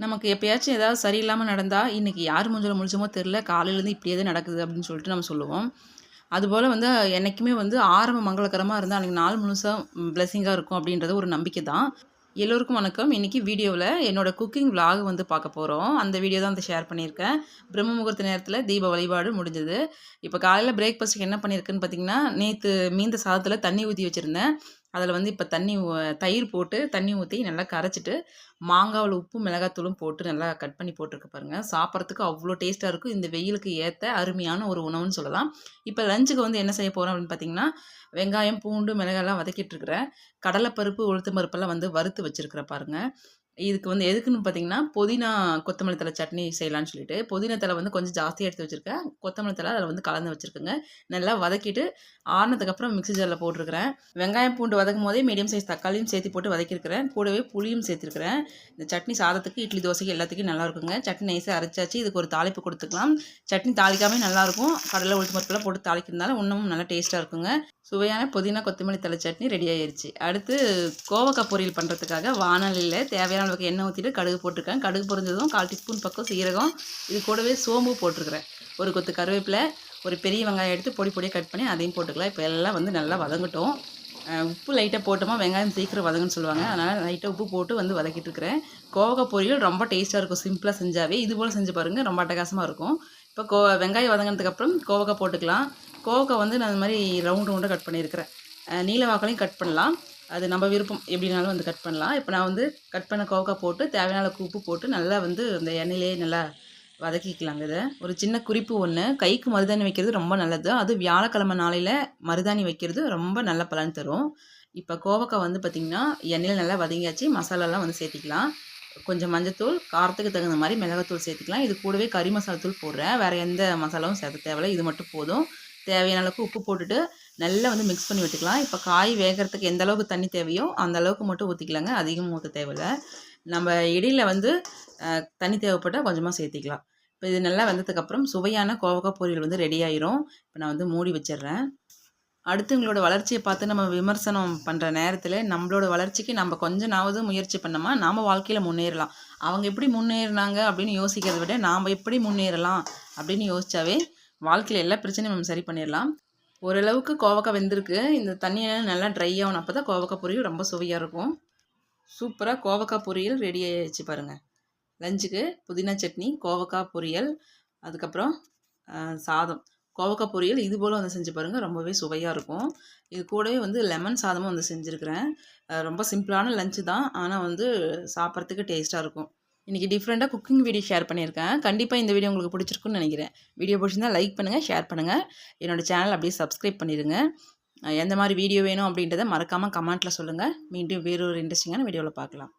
நமக்கு எப்பயாச்சும் ஏதாவது சரியில்லாமல் நடந்தால் இன்றைக்கி யார் மூஞ்சில் முழிச்சோமோ தெரில காலையிலேருந்து இப்படியே தான் நடக்குது அப்படின்னு சொல்லிட்டு நம்ம சொல்லுவோம். அதுபோல் வந்து என்றைக்குமே வந்து ஆரம்ப மங்களகரமாக இருந்தால் அன்றைக்கி நாள் முழுசாக பிளெஸிங்காக இருக்கும் அப்படின்றது ஒரு நம்பிக்கை தான். எல்லோருக்கும் வணக்கம். இன்றைக்கி வீடியோவில் என்னோடய குக்கிங் விலாக் வந்து பார்க்க போகிறோம் அந்த வீடியோ தான் வந்து ஷேர் பண்ணியிருக்கேன். பிரம்ம முகூர்த்த நேரத்தில் தீப வழிபாடு முடிஞ்சது. இப்போ காலையில் பிரேக்ஃபாஸ்ட்டுக்கு என்ன பண்ணியிருக்குன்னு பார்த்தீங்கன்னா நேற்று மீந்த சாதத்தில் தண்ணி ஊற்றி வச்சுருந்தேன். அதில் வந்து இப்போ தண்ணி தயிர் போட்டு தண்ணி ஊற்றி நல்லா கரைச்சிட்டு மாங்காவில் உப்பு மிளகாத்தூளும் போட்டு நல்லா கட் பண்ணி போட்டிருக்க பாருங்கள் சாப்பிட்றதுக்கு அவ்வளோ டேஸ்ட்டாக இருக்கும். இந்த வெயிலுக்கு ஏற்ற அருமையான ஒரு உணவுன்னு சொல்லலாம். இப்போ லஞ்சுக்கு வந்து என்ன செய்ய போகிறோம் அப்படின்னு பார்த்தீங்கன்னா வெங்காயம் பூண்டு மிளகாலாம் வதக்கிட்டு இருக்கிறேன் கடலைப்பருப்பு உளுத்து பருப்பெல்லாம் வந்து வறுத்து வச்சுருக்கிற பாருங்கள் இதுக்கு வந்து எதுக்குன்னு பார்த்தீங்கன்னா புதினா கொத்தமல்லி தழை சட்னி செய்யலாம்னு சொல்லிட்டு புதினா தழை வந்து கொஞ்சம் ஜாஸ்தியாக எடுத்து வச்சுருக்கேன். கொத்தமல்லி தழை அதில் வந்து கலந்து வச்சுருக்கேங்க. நல்லா வதக்கிட்டு ஆறினதுக்கப்புறம் மிக்சி ஜாரில் போட்டிருக்கிறேன். வெங்காயம் பூண்டு வதக்கும் போதே மீடியம் சைஸ் தக்காளியும் சேர்த்து போட்டு வதக்கியிருக்கிறேன். கூடவே புளியும் சேர்த்துருக்கிறேன். இந்த சட்னி சாதத்துக்கு இட்லி தோசைக்கு எல்லாத்துக்கும் நல்லா இருக்குங்க. சட்னி நைஸாக அரைச்சாச்சு. இதுக்கு ஒரு தாளிப்பு கொடுத்துக்கலாம். சட்னி தாளிக்காமே நல்லாயிருக்கும் கடலை உளுத்து பருப்புலாம் போட்டு தாளிக்கிறதுனால இன்னமும் நல்லா டேஸ்ட்டாக இருக்குங்க. சுவையான புதினா கொத்தமல்லி தழை சட்னி ரெடி ஆயிடுச்சு அடுத்து கோவக்காய் பொரியல் பண்ணுறதுக்காக வானலியில் தேவையான அளவுக்கு எண்ணெய் ஊற்றிட்டு கடுகு போட்டிருக்கேன். கடுகு பொரிஞ்சதும் கால் டீஸ்பூன் பக்கம் சீரகம் இது கூடவே சோம்பு போட்டிருக்கிறேன். ஒரு கொத்து கருவேப்பிலை ஒரு பெரிய வெங்காயம் எடுத்து பொடி பொடியாக கட் பண்ணி அதையும் போட்டுக்கலாம். இப்போ எல்லாம் வந்து நல்லா வதங்கட்டும். உப்பு லைட்டாக போட்டோமா வெங்காயம் சீக்கிரம் வதங்குன்னு சொல்லுவாங்க. அதனால் லைட்டாக உப்பு போட்டு வந்து வதக்கிட்டு இருக்கிறேன். கோவக்காய் பொரியல் ரொம்ப டேஸ்ட்டாக இருக்கும். சிம்பிளாக செஞ்சாவே. இது போல் செஞ்சு பாருங்கள் ரொம்ப அட்டகாசமாக இருக்கும். இப்போ கோ வெங்காயம் வதங்கினதுக்கப்புறம் கோவக்காய் போட்டுக்கலாம். கோவக்காய் வந்து நான் இந்த மாதிரி ரவுண்ட் ரவுண்டாக கட் பண்ணியிருக்கிறேன். நீல வாக்களையும் கட் பண்ணலாம். அது நம்ம விருப்பம் எப்படினாலும் வந்து கட் பண்ணலாம். இப்போ நான் வந்து கட் பண்ண கோவக்காய் போட்டு தேவையான அளவுக்கு உப்பு போட்டு நல்லா வந்து அந்த எண்ணெயிலே நல்லா வதக்கிக்கலாங்க இதை. ஒரு சின்ன குறிப்பு ஒன்று கைக்கு மருதாணி வைக்கிறது ரொம்ப நல்லது. அது வியாழக்கிழமை நாளையில் மருதாணி வைக்கிறது ரொம்ப நல்ல பலன் தரும். இப்போ கோவக்காய் வந்து பார்த்திங்கன்னா எண்ணெயில் நல்லா வதங்கியாச்சு. மசாலாலாம் வந்து சேர்த்திக்கலாம். கொஞ்சம் மஞ்சத்தூள் காரத்துக்கு தகுந்த மாதிரி மிளகாத்தூள் சேர்த்துக்கலாம். இது கூடவே கறி மசாலா தூள் போடுறேன். வேறு எந்த மசாலாவும் சேர்த்த தேவையில்லை. இது மட்டும் போதும். தேவையான அளவுக்கு உப்பு போட்டுட்டு நல்லா வந்து மிக்ஸ் பண்ணி விட்டுக்கலாம். இப்போ காய் வேகிறதுக்கு எந்த அளவுக்கு தண்ணி தேவையோ அந்த அளவுக்கு மட்டும் ஊற்றிக்கலாங்க அதிகம் ஊற்ற தேவையில்ல. நம்ம இடையில வந்து தண்ணி தேவைப்பட்டால் கொஞ்சமாக சேர்த்திக்கலாம். இப்போ இது நல்லா வெந்ததுக்கப்புறம் சுவையான கோவக்காய் பொரியல் வந்து ரெடி ஆயிரும். இப்போ நான் வந்து மூடி வச்சிடுறேன். அடுத்தவங்களோட வளர்ச்சியை பார்த்து நம்ம விமர்சனம் பண்ணுற நேரத்தில் நம்மளோட வளர்ச்சிக்கு நம்ம கொஞ்சமாவது முயற்சி பண்ணோமா நாம் வாழ்க்கையில் முன்னேறலாம். அவங்க எப்படி முன்னேறினாங்க அப்படின்னு யோசிக்கிறத விட நாம் எப்படி முன்னேறலாம் அப்படின்னு யோசிச்சாவே வாழ்க்கையில் எல்லா பிரச்சனையும் நம்ம சரி பண்ணிடலாம் ஓரளவுக்கு கோவக்காய் வெந்திருக்கு. இந்த தண்ணியை நல்லா ட்ரை ஆகணும் அப்போ தான் கோவக்காய் பொரியல் ரொம்ப சுவையாக இருக்கும். சூப்பராக கோவக்காய் பொரியல் ரெடி ஆகிடுச்சு பாருங்கள் லஞ்சுக்கு புதினா சட்னி கோவக்காய் பொரியல் அதுக்கப்புறம் சாதம். கோவக்காய் பொரியல் இது போல் வந்து செஞ்சு பாருங்கள் ரொம்பவே சுவையாக இருக்கும். இது கூடவே வந்து லெமன் சாதமும் வந்து செஞ்சுருக்கிறேன். ரொம்ப சிம்பிளான லஞ்சு தான். ஆனால் வந்து சாப்பிட்றதுக்கு டேஸ்ட்டாக இருக்கும். இன்றைக்கி டிஃப்ரெண்ட்டாக குக்கிங் வீடியோ ஷேர் பண்ணியிருக்கேன். கண்டிப்பாக இந்த வீடியோ உங்களுக்கு பிடிச்சிருக்குன்னு நினைக்கிறேன். வீடியோ பிடிச்சிருந்தா லைக் பண்ணுங்கள் ஷேர் பண்ணுங்கள் என்னோடய சேனல் அப்படியே சப்ஸ்கிரைப் பண்ணிடுங்க எந்த மாதிரி வீடியோ வேணும் அப்படின்றத மறக்காமல் கமெண்ட்டில் சொல்லுங்கள் மீண்டும் வேறொரு இன்ட்ரெஸ்டிங்கான வீடியோவில் பார்க்கலாம்.